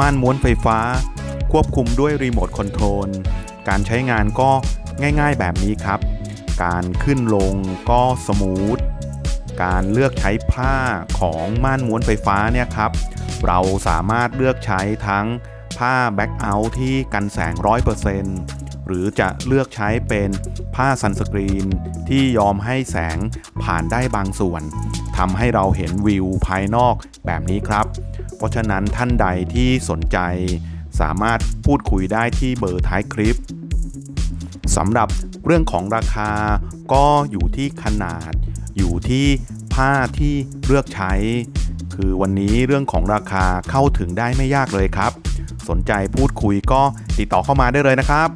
ม่านม้วนไฟฟ้า ควบคุมด้วยรีโมทคอนโทรล การใช้งานก็ง่ายๆแบบนี้ครับ การขึ้นลงก็สมูท การเลือกใช้ผ้าของม่านม้วนไฟฟ้าเนี่ยครับ เราสามารถเลือกใช้ทั้งผ้าแบ็กเอาท์ที่กันแสง 100% หรือจะเลือกใช้เป็นผ้าซันสกรีน ที่ยอมให้แสงผ่านได้บางส่วนทำให้เราเห็นวิวภายนอกแบบนี้ครับ เพราะฉะนั้นท่านใดที่สนใจ สามารถพูดคุยได้ที่เบอร์ท้ายคลิปสำหรับเรื่องของราคาก็อยู่ที่ขนาด อยู่ที่ผ้าที่เลือกใช้ คือวันนี้เรื่องของราคาเข้าถึงได้ไม่ยากเลยครับ สนใจพูดคุยก็ติดต่อเข้ามาได้เลยนะครับ